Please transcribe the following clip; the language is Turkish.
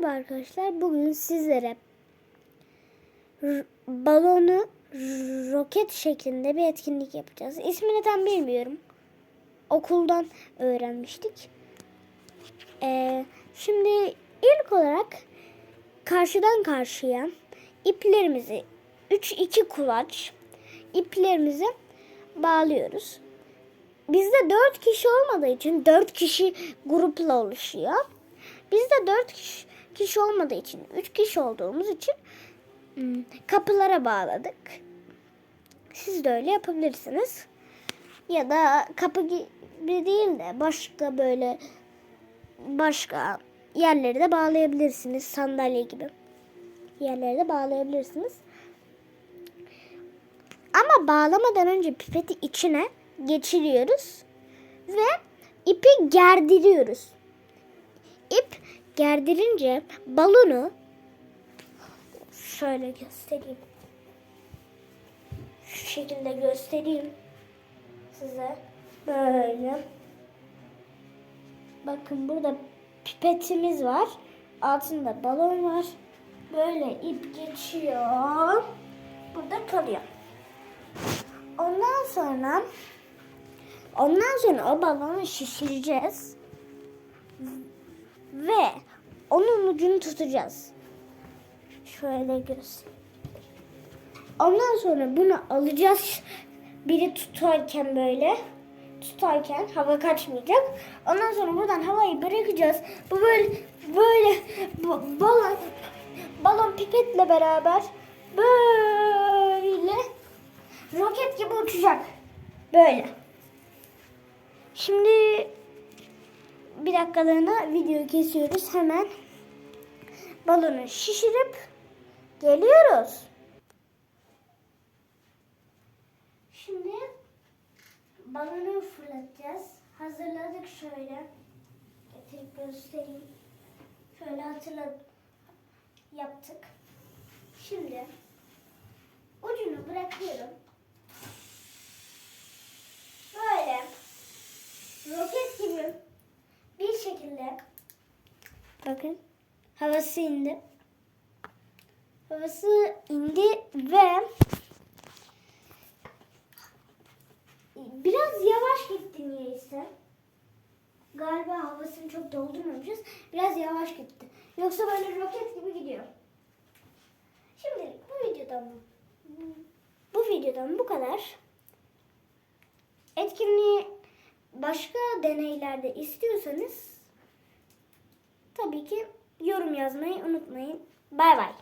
Merhaba arkadaşlar. Bugün sizlere balonu roket şeklinde bir etkinlik yapacağız. İsmini tam bilmiyorum. Okuldan öğrenmiştik. Ee, şimdi ilk olarak karşıdan karşıya iplerimizi 3-2 kulaç iplerimizi bağlıyoruz. Bizde 4 kişi olmadığı için 4 kişi grupla oluşuyor. Bizde 4 kişi, kişi olmadığı için 3 kişi olduğumuz için hmm, kapılara bağladık. Siz de öyle yapabilirsiniz. Ya da kapı gibi değil de başka böyle başka yerleri de bağlayabilirsiniz. Sandalye gibi yerleri de bağlayabilirsiniz. Ama bağlamadan önce pipeti içine geçiriyoruz ve ipi gerdiriyoruz. Gerdirince balonu şöyle göstereyim. Şu şekilde göstereyim size. Böyle. Bakın burada pipetimiz var. Altında balon var. Böyle ip geçiyor. Burada kalıyor. Ondan sonra ondan sonra o balonu şişireceğiz. Ve onun ucunu tutacağız. Şöyle göstereyim. Ondan sonra bunu alacağız. Biri tutarken böyle tutarken hava kaçmayacak. Ondan sonra buradan havayı bırakacağız. Bu böyle böyle bu, balon balon pipetle beraber böyle roket gibi uçacak. Böyle. Şimdi bir dakikalığına video kesiyoruz. Hemen balonu şişirip geliyoruz. Şimdi balonu fırlatacağız. Hazırladık şöyle. Getirip göstereyim. Şöyle hatırla yaptık. Şimdi ucunu bırakıyorum. Böyle roket gibi bir şekilde bakın havası indi. Havası indi ve biraz yavaş gitti niyeyse. Galiba havasını çok doldurmamışız. Biraz yavaş gitti. Yoksa böyle roket gibi gidiyor. Şimdi bu videodan bu videodan bu kadar. Etkinliği başka deneylerde istiyorsanız tabii ki yorum yazmayı unutmayın. Bay bay.